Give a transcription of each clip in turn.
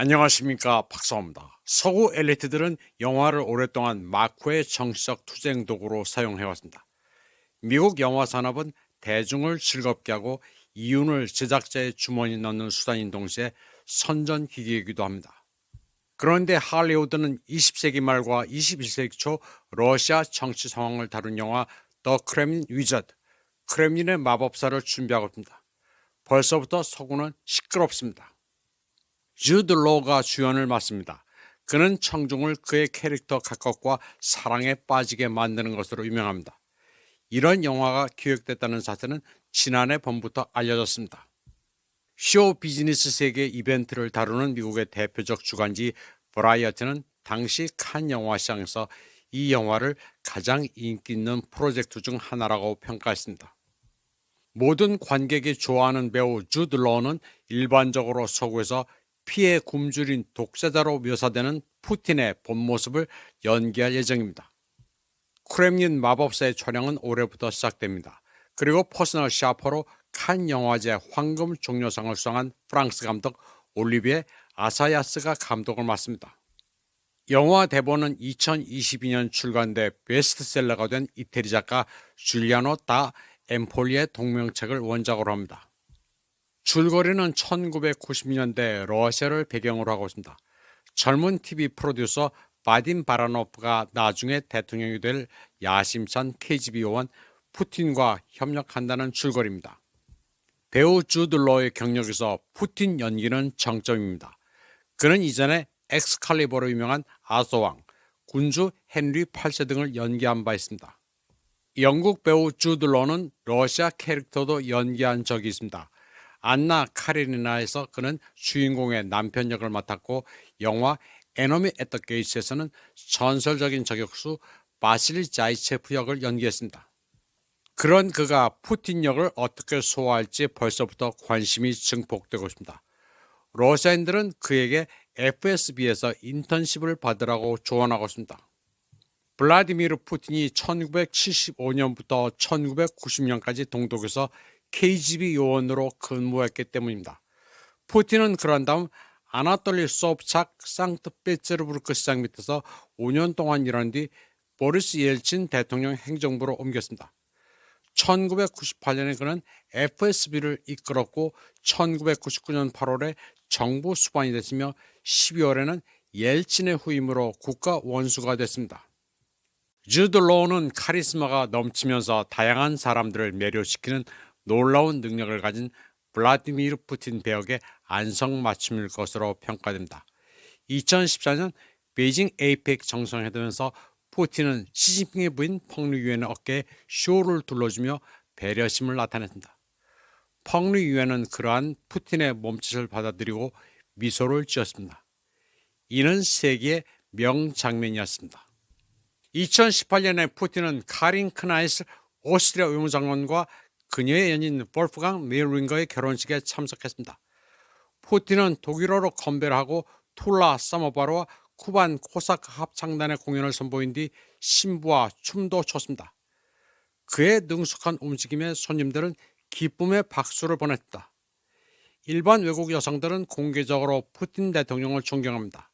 안녕하십니까 박사입니다. 서구 엘리트들은 영화를 오랫동안 마쿠의 정치적 투쟁 도구로 사용해왔습니다. 미국 영화 산업은 대중을 즐겁게 하고 이윤을 제작자의 주머니에 넣는 수단인 동시에 선전기기이기도 합니다. 그런데 할리우드는 20세기 말과 21세기 초 러시아 정치 상황을 다룬 영화 더 크렘린 위저드, 크렘린의 마법사를 준비하고 있습니다. 벌써부터 서구는 시끄럽습니다. 주드 로가 주연을 맡습니다. 그는 청중을 그의 캐릭터 각각과 사랑에 빠지게 만드는 것으로 유명합니다. 이런 영화가 기획됐다는 사실은 지난해 봄부터 알려졌습니다. 쇼 비즈니스 세계 이벤트를 다루는 미국의 대표적 주간지 브라이어트는 당시 칸 영화 시장에서 이 영화를 가장 인기 있는 프로젝트 중 하나라고 평가했습니다. 모든 관객이 좋아하는 배우 주드 로는 일반적으로 서구에서 피해 굶주린 독재자로 묘사되는 푸틴의 본 모습을 연기할 예정입니다. 크렘린 마법사의 촬영은 올해부터 시작됩니다. 그리고 퍼스널 샤퍼로 칸 영화제 황금 종려상을 수상한 프랑스 감독 올리비에 아사야스가 감독을 맡습니다. 영화 대본은 2022년 출간돼 베스트셀러가 된 이태리 작가 줄리아노 다 엠폴리의 동명책을 원작으로 합니다. 줄거리는 1990년대 러시아를 배경으로 하고 있습니다. 젊은 TV 프로듀서 바딘 바라노프가 나중에 대통령이 될 야심찬 KGB 요원 푸틴과 협력한다는 줄거리입니다. 배우 주들로의 경력에서 푸틴 연기는 정점입니다. 그는 이전에 엑스칼리버로 유명한 아소왕, 군주 헨리 8세 등을 연기한 바 있습니다. 영국 배우 주들로는 러시아 캐릭터도 연기한 적이 있습니다. 안나 카레니나에서 그는 주인공의 남편 역을 맡았고 영화 에너미 앳더 게이츠에서는 전설적인 저격수 바실리 자이체프 역을 연기했습니다. 그런 그가 푸틴 역을 어떻게 소화할지 벌써부터 관심이 증폭되고 있습니다. 러시아인들은 그에게 FSB에서 인턴십을 받으라고 조언하고 있습니다. 블라디미르 푸틴이 1975년부터 1990년까지 동독에서 KGB 요원으로 근무했기 때문입니다. 푸틴은 그런 다음 아나톨리 소프착 상트페츠르부르크 시장 밑에서 5년 동안 일한 뒤 보리스 옐친 대통령 행정부로 옮겼습니다. 1998년에 그는 FSB를 이끌었고 1999년 8월에 정부 수반이 됐으며 12월에는 옐친의 후임으로 국가 원수가 됐습니다. 주드 로우는 카리스마가 넘치면서 다양한 사람들을 매료시키는 놀라운 능력을 가진 블라디미르 푸틴 배역의 안성맞춤일 것으로 평가됩니다. 2014년 베이징 에이펙 정상회담에서 푸틴은 시진핑의 부인 펑리유엔의 어깨에 쇼를 둘러주며 배려심을 나타냈습니다. 펑리유엔은 그러한 푸틴의 몸짓을 받아들이고 미소를 지었습니다. 이는 세계의 명장면이었습니다. 2018년에 푸틴은 카린 크나이스 오스트리아 외무장관과 그녀의 연인 볼프강 메르링거의 결혼식에 참석했습니다. 푸틴은 독일어로 건배를 하고 툴라 사모바로와 쿠반 코사크 합창단의 공연을 선보인 뒤 신부와 춤도 췄습니다. 그의 능숙한 움직임에 손님들은 기쁨의 박수를 보냈다. 일반 외국 여성들은 공개적으로 푸틴 대통령을 존경합니다.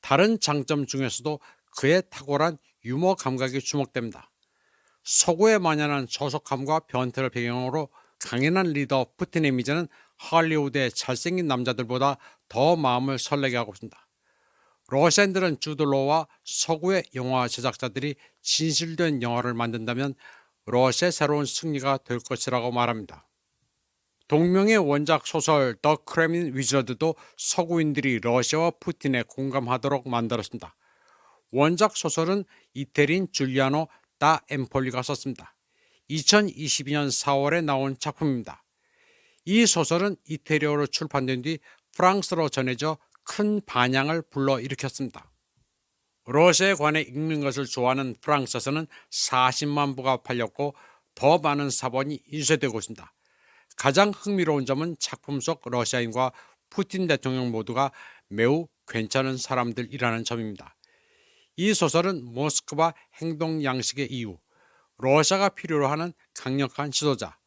다른 장점 중에서도 그의 탁월한 유머 감각이 주목됩니다. 서구에 만연한 저속함과 변태를 배경으로 강인한 리더 푸틴의 이미지는 할리우드의 잘생긴 남자들보다 더 마음을 설레게 하고 있습니다. 러시아인들은 주들로와 서구의 영화 제작자들이 진실된 영화를 만든다면 러시아의 새로운 승리가 될 것이라고 말합니다. 동명의 원작 소설 더 크레민 위저드도 서구인들이 러시아와 푸틴에 공감하도록 만들었습니다. 원작 소설은 이태린 줄리아노 다 엠폴리가 썼습니다. 2022년 4월에 나온 작품입니다. 이 소설은 이태리어로 출판된 뒤 프랑스로 전해져 큰 반향을 불러일으켰습니다. 러시아에 관해 읽는 것을 좋아하는 프랑스에서는 40만 부가 팔렸고 더 많은 사본이 인쇄되고 있습니다. 가장 흥미로운 점은 작품 속 러시아인과 푸틴 대통령 모두가 매우 괜찮은 사람들이라는 점입니다. 이 소설은 모스크바 행동 양식의 이유, 러시아가 필요로 하는 강력한 지도자,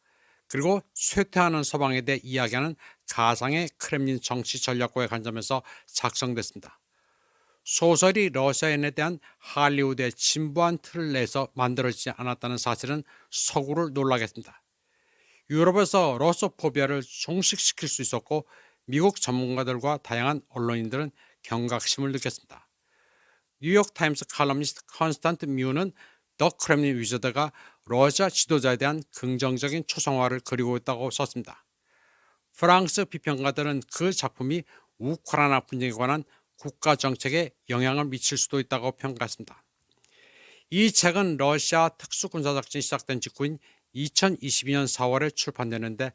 그리고 쇠퇴하는 서방에 대해 이야기하는 가상의 크렘린 정치 전략과의 관점에서 작성됐습니다. 소설이 러시아인에 대한 할리우드의 진부한 틀을 내서 만들어지지 않았다는 사실은 서구를 놀라게 했습니다. 유럽에서 러소포비아를 종식시킬 수 있었고 미국 전문가들과 다양한 언론인들은 경각심을 느꼈습니다. 뉴욕 타임스 칼럼니스트 컨스탄트 뮤는 더 크렘린 위저드가 러시아 지도자에 대한 긍정적인 초상화를 그리고 있다고 썼습니다. 프랑스 비평가들은 그 작품이 우크라이나 분쟁에 관한 국가 정책에 영향을 미칠 수도 있다고 평가했습니다. 이 책은 러시아 특수군사작전이 시작된 직후인 2022년 4월에 출판되는데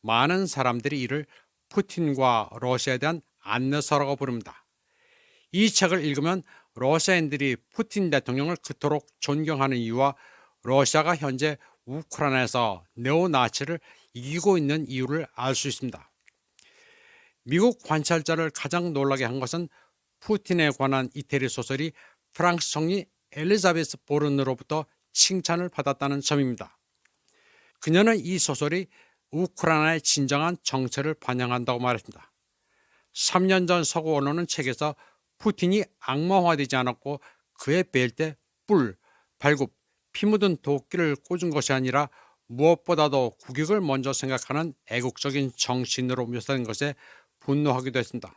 많은 사람들이 이를 푸틴과 러시아에 대한 안내서라고 부릅니다. 이 책을 읽으면 러시아인들이 푸틴 대통령을 그토록 존경하는 이유와 러시아가 현재 우크라이나에서 네오나치를 이기고 있는 이유를 알 수 있습니다. 미국 관찰자를 가장 놀라게 한 것은 푸틴에 관한 이태리 소설이 프랑스 총리 엘리자베스 보른으로부터 칭찬을 받았다는 점입니다. 그녀는 이 소설이 우크라이나의 진정한 정체를 반영한다고 말했습니다. 3년 전 서구 언론은 책에서 푸틴이 악마화되지 않았고 그의 벨때 뿔, 발굽, 피 묻은 도끼를 꽂은 것이 아니라 무엇보다도 국익을 먼저 생각하는 애국적인 정신으로 묘사된 것에 분노하기도 했습니다.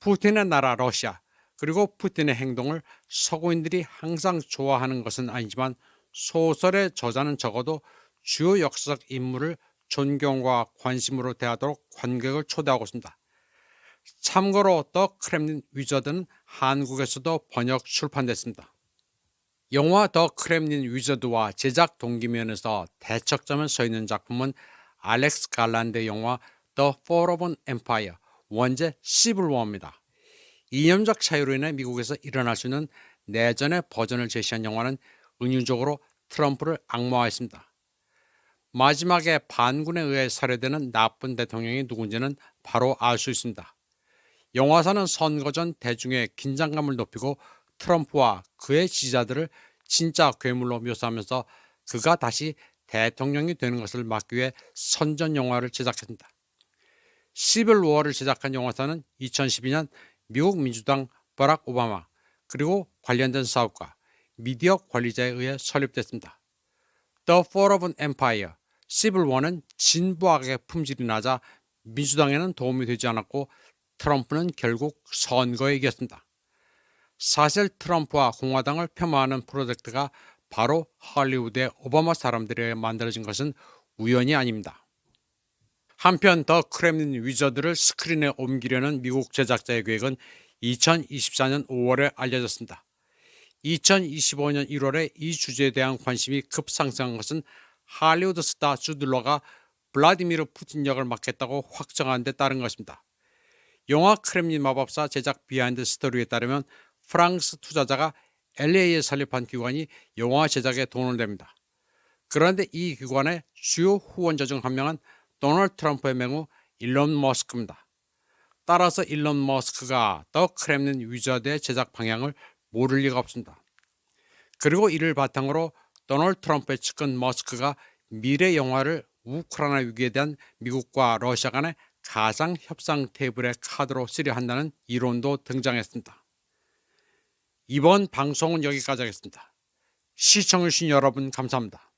푸틴의 나라 러시아 그리고 푸틴의 행동을 서구인들이 항상 좋아하는 것은 아니지만 소설의 저자는 적어도 주요 역사적 인물을 존경과 관심으로 대하도록 관객을 초대하고 있습니다. 참고로 더 크렘린 위저드는 한국에서도 번역 출판됐습니다. 영화 더 크렘린 위저드와 제작 동기 면에서 대척점에 서 있는 작품은 알렉스 갈란드 영화 더 Fall of an 원제 시블워입니다. 이념적 차이로 인해 미국에서 일어날 수 있는 내전의 버전을 제시한 영화는 은유적으로 트럼프를 악마화했습니다. 마지막에 반군에 의해 살해되는 나쁜 대통령이 누군지는 바로 알 수 있습니다. 영화사는 선거 전 대중의 긴장감을 높이고 트럼프와 그의 지지자들을 진짜 괴물로 묘사하면서 그가 다시 대통령이 되는 것을 막기 위해 선전 영화를 제작했습니다. 시빌 워를 제작한 영화사는 2012년 미국 민주당 버락 오바마 그리고 관련된 사업가 미디어 관리자에 의해 설립됐습니다. The Fall of an Empire 시빌 워는 진부하게 품질이 낮아 민주당에는 도움이 되지 않았고 트럼프는 결국 선거에 이겼습니다. 사실 트럼프와 공화당을 폄하하는 프로젝트가 바로 할리우드의 오바마 사람들에 만들어진 것은 우연이 아닙니다. 한편 더 크렘린 위저드를 스크린에 옮기려는 미국 제작자의 계획은 2024년 5월에 알려졌습니다. 2025년 1월에 이 주제에 대한 관심이 급상승한 것은 할리우드 스타 주들러가 블라디미르 푸틴 역을 맡겠다고 확정한 데 따른 것입니다. 영화 크렘린 마법사 제작 비하인드 스토리에 따르면 프랑스 투자자가 LA에 설립한 기관이 영화 제작에 돈을 냅니다. 그런데 이 기관의 주요 후원자 중 한 명은 도널드 트럼프의 맹우 일론 머스크입니다. 따라서 일론 머스크가 더 크렘린 위저드의 제작 방향을 모를 리가 없습니다. 그리고 이를 바탕으로 도널드 트럼프의 측근 머스크가 미래 영화를 우크라이나 위기에 대한 미국과 러시아 간의 가상 협상 테이블의 카드로 쓰려 한다는 이론도 등장했습니다. 이번 방송은 여기까지 하겠습니다. 시청해주신 여러분 감사합니다.